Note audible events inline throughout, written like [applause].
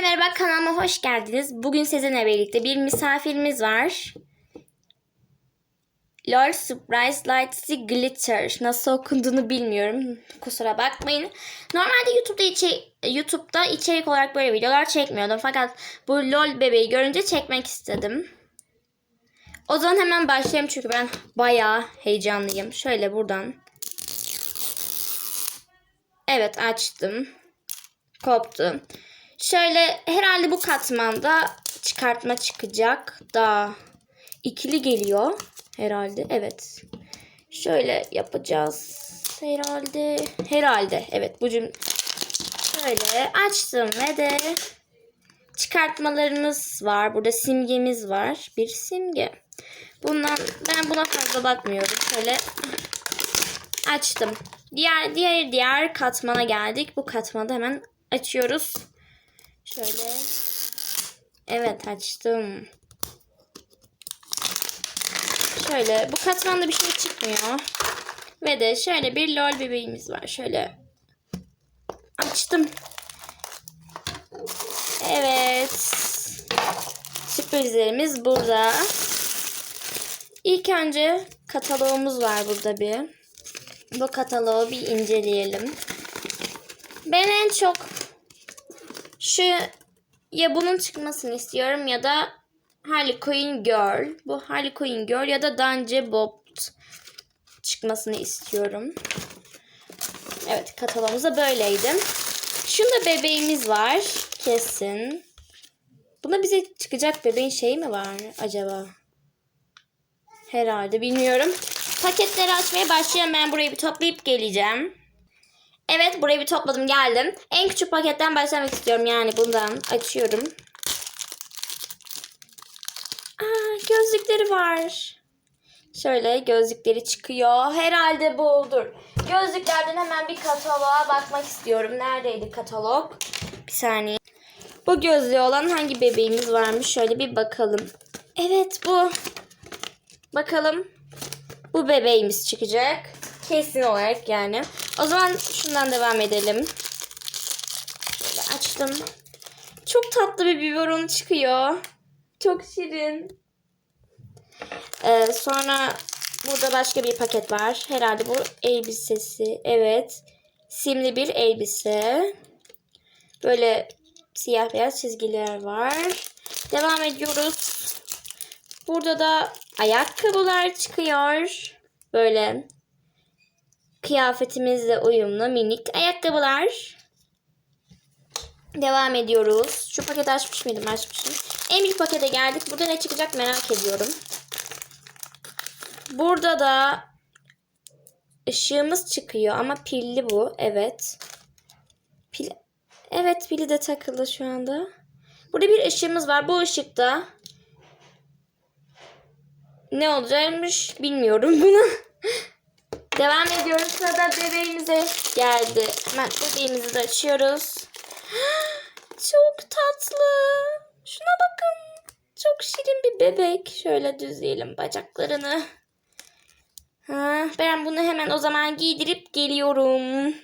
Herkese merhaba kanalıma hoş geldiniz. Bugün sizinle birlikte bir misafirimiz var. LOL Surprise Lightsy Glitter. Nasıl okunduğunu bilmiyorum. Kusura bakmayın. Normalde YouTube'da, içe YouTube'da içerik olarak böyle videolar çekmiyordum. Fakat bu LOL bebeği görünce çekmek istedim. O zaman hemen başlayayım çünkü ben bayağı heyecanlıyım. Şöyle buradan. Evet açtım. Koptu. Şöyle herhalde bu katmanda çıkartma çıkacak. Daha ikili geliyor herhalde. Evet. Şöyle yapacağız. Herhalde. Herhalde. Evet bu cüm Şöyle açtım ve de çıkartmalarımız var. Burada simgemiz var. Bir simge. Bundan ben buna fazla bakmıyorum. Şöyle açtım. Diğer diğer diğer katmana geldik. Bu katmanı hemen açıyoruz. Şöyle. Evet açtım. Şöyle bu katmanda bir şey çıkmıyor. Ve de şöyle bir lol bebeğimiz var. Şöyle açtım. Evet. Sürprizlerimiz burada. İlk önce kataloğumuz var burada bir. Bu kataloğu bir inceleyelim. Ben en çok şu ya bunun çıkmasını istiyorum ya da Harley Quinn Girl. Bu Harley Quinn Girl ya da Dance Bob çıkmasını istiyorum. Evet kataloğumuzda böyleydi. Şunda bebeğimiz var. Kesin. Buna bize çıkacak bebeğin şeyi mi var acaba? Herhalde bilmiyorum. Paketleri açmaya başlayalım. Ben burayı bir toplayıp geleceğim. Evet burayı bir topladım geldim. En küçük paketten başlamak istiyorum. Yani bundan açıyorum. Aa, gözlükleri var. Şöyle gözlükleri çıkıyor. Herhalde budur. Gözlüklerden hemen bir kataloğa bakmak istiyorum. Neredeydi katalog? Bir saniye. Bu gözlüğü olan hangi bebeğimiz varmış? Şöyle bir bakalım. Evet bu. Bakalım. Bu bebeğimiz çıkacak. Kesin olarak yani. O zaman şundan devam edelim. Şöyle açtım. Çok tatlı bir biberon çıkıyor. Çok şirin. Ee, sonra burada başka bir paket var. Herhalde bu elbisesi. Evet. Simli bir elbise. Böyle siyah beyaz çizgiler var. Devam ediyoruz. Burada da ayakkabılar çıkıyor. Böyle kıyafetimizle uyumlu minik ayakkabılar. Devam ediyoruz. Şu paketi açmış mıydım? Açmışım. En büyük pakete geldik. Burada ne çıkacak merak ediyorum. Burada da ışığımız çıkıyor ama pilli bu. Evet. Pil Evet pili de takılı şu anda. Burada bir ışığımız var. Bu ışıkta ne olacakmış bilmiyorum bunu. [laughs] Devam ediyoruz. Sırada bebeğimize geldi. Hemen bebeğimizi de açıyoruz. [gasps] Çok tatlı. Şuna bakın. Çok şirin bir bebek. Şöyle düzleyelim bacaklarını. Ha, ben bunu hemen o zaman giydirip geliyorum.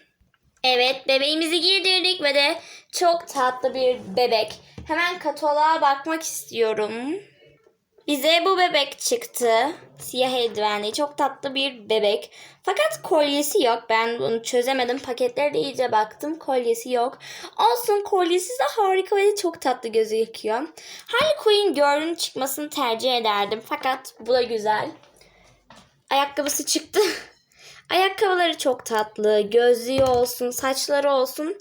Evet bebeğimizi giydirdik ve de çok tatlı bir bebek. Hemen kataloğa bakmak istiyorum. Bize bu bebek çıktı. Siyah eldivenli çok tatlı bir bebek. Fakat kolyesi yok. Ben bunu çözemedim. Paketlere de iyice baktım. Kolyesi yok. Olsun kolyesi de harika ve çok tatlı gözüküyor. Harley Quinn Girl'ün çıkmasını tercih ederdim. Fakat bu da güzel. Ayakkabısı çıktı. [laughs] Ayakkabıları çok tatlı. Gözlüğü olsun, saçları olsun.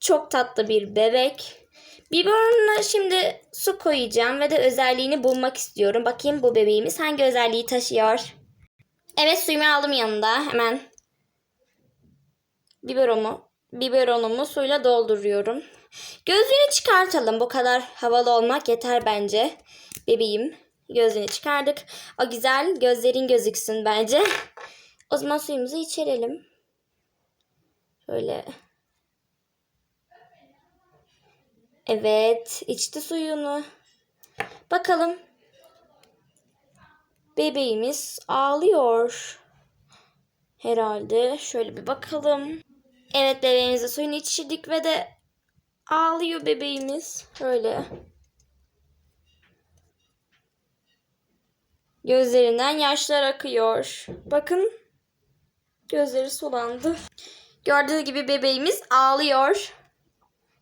Çok tatlı bir bebek. Biberonuna şimdi su koyacağım ve de özelliğini bulmak istiyorum. Bakayım bu bebeğimiz hangi özelliği taşıyor. Evet suyumu aldım yanında. Hemen biberonumu, biberonumu suyla dolduruyorum. Gözlüğünü çıkartalım. Bu kadar havalı olmak yeter bence. Bebeğim gözlüğünü çıkardık. O güzel gözlerin gözüksün bence. O zaman suyumuzu içerelim. Şöyle Evet, içti suyunu. Bakalım. Bebeğimiz ağlıyor. Herhalde. Şöyle bir bakalım. Evet bebeğimize suyunu içirdik ve de Ağlıyor bebeğimiz. Öyle. Gözlerinden yaşlar akıyor. Bakın. Gözleri sulandı. Gördüğünüz gibi bebeğimiz ağlıyor.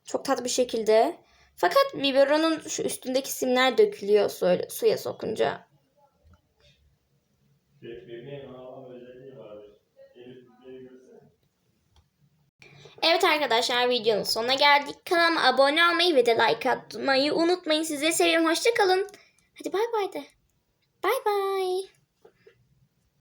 Çok tatlı bir şekilde. Fakat biberonun şu üstündeki simler dökülüyor su- suya sokunca. Evet arkadaşlar videonun sonuna geldik. Kanalıma abone olmayı ve de like atmayı unutmayın. Sizleri seviyorum. Hoşçakalın. Hadi bay bay de. Bay bay.